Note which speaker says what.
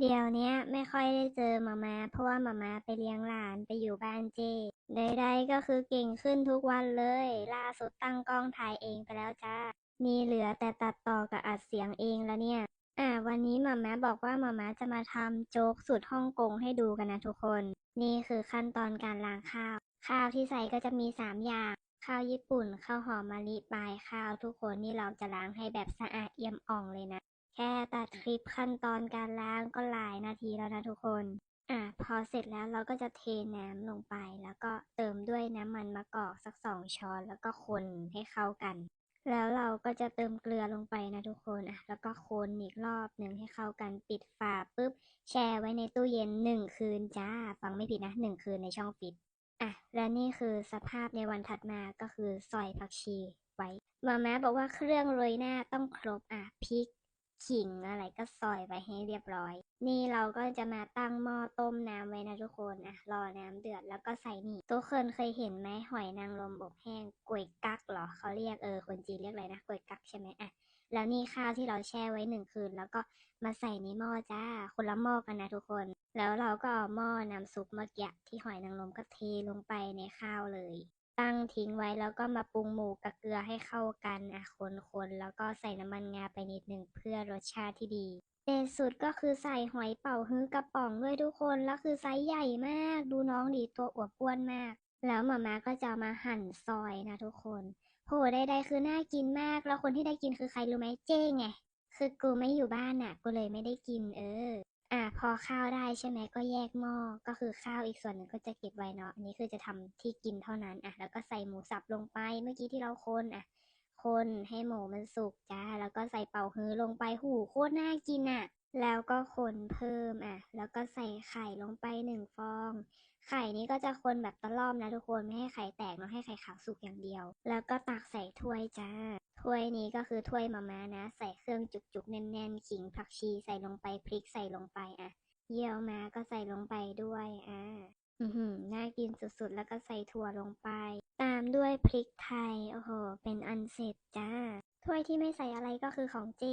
Speaker 1: เดี๋ยวเนี้ยไม่ค่อยได้เจอมามาเพราะว่ามามาไปเลี้ยงหลานไปอยู่บ้านเจใดๆก็คือเก่งขึ้นทุกวันเลย ล่าสุดตั้งกล้องถ่ายเองไปแล้วจ้ามีเหลือแต่ตัดต่อกับอัดเสียงเองแล้วเนี่ย อ่า วันนี้หมาม้าบอกว่าหมาม้าจะมาทำโจ๊กสูตรฮ่องกงให้ดูกันนะทุกคน นี่คือขั้นตอนการล้างข้าว ข้าวที่ใส่ก็จะมี 3 อย่าง ข้าวญี่ปุ่น ข้าวหอมมะลิปลายข้าวทุกคนนี่เราจะล้างให้แบบสะอาดเอี่ยมอ่องเลยนะ แค่ตัดคลิปขั้นตอนการล้างก็หลายนาทีแล้วนะทุกคน อะพอเสร็จแล้วเราก็จะเทน้ำลงไป แล้วก็เติมด้วยน้ำมันมะกอกสักสองช้อนแล้วก็คนให้เข้ากัน แล้วเราก็จะเติมเกลือลงไปนะทุกคนอะแล้วก็คนอีกรอบหนึ่งให้เข้ากันปิดฝาปุ๊บ แช่ไว้ในตู้เย็นหนึ่งคืนจ้า ฟังไม่ผิดนะหนึ่งคืนในช่องฟิตอะและนี่คือสภาพในวันถัดมาก็คือซอยผักชีไว้มาม่บอกว่าเครื่องโรยหน้าต้องครบอะพริก ขิงอะไรก็ซอยไว้ให้เรียบร้อย นี่เราก็จะมาตั้งหม้อต้มน้ำไว้นะทุกคนอะรอน้ำเดือดแล้วก็ใส่นี่ทุกคนเคยเห็นไหมหอยนางรมอบแห้งกวยกักเหรอเขาเรียกเออคนจีนเรียกอะไรนะกวยกักใช่ไหมอะแล้วนี่ข้าวที่เราแช่ไว้หนึ่งคืน แล้วก็มาใส่ในหม้อจ้า คนละหม้อกันนะทุกคน แล้วเราก็เอาหม้อน้ำซุปเมื่อกี้ที่หอยนางรมก็เทลงไปในข้าวเลย ตั้งทิ้งไว้แล้วก็มาปรุงหมูกับเกลือให้เข้ากันอะคนๆแล้วก็ใส่น้ำมันงาไปนิดหนึ่งเพื่อรสชาติที่ดีเด็ดสุดก็คือใส่หอยเป่าฮื้อกระป๋องด้วยทุกคนแล้วคือไซส์ใหญ่มาก ดูน้องดีตัวอวบอ้วนมาก แล้วหมาม่าก็จะมาหั่นซอยนะทุกคนโหใดๆคือน่ากินมาก แล้วคนที่ได้กินคือใครรู้ไหมเจ้ไงคือกูไม่อยู่บ้านน่ะ กูเลยไม่ได้กินเออ อะพอข้าวได้ใช่ไหมก็แยกหม้อก็คือข้าวอีกส่วนหนึ่งก็จะเก็บไว้เนาะอันนี้คือจะทำที่กินเท่านั้นอะแล้วก็ใส่หมูสับลงไปเมื่อกี้ที่เราคนอะคนให้หมูมันสุกจ้า แล้วก็ใส่เป่าฮื้อลงไปหูโคตรน่ากินอะ แล้วก็คนเพิ่มอะ แล้วก็ใส่ไข่ลงไปหนึ่งฟอง ไข่นี้ก็จะคนแบบตะล่อมนะทุกคน ไม่ให้ไข่แตกเนาะให้ไข่ขาวสุกอย่างเดียว แล้วก็ตักใส่ถ้วยจ้า ถ้วยนี้ก็คือถ้วยมาม่านะ ใส่เครื่องจุกๆแน่นๆขิงผักชีใส่ลงไปพริกใส่ลงไปอะ เยี่ยวมาก็ใส่ลงไปด้วยอ่าอือหือน่ากินสุดๆ แล้วก็ใส่ถั่วลงไป ตามด้วยพริกไทย โอ้โห เป็นอันเสร็จจ้า ถ้วยที่ไม่ใส่อะไรก็คือของเจ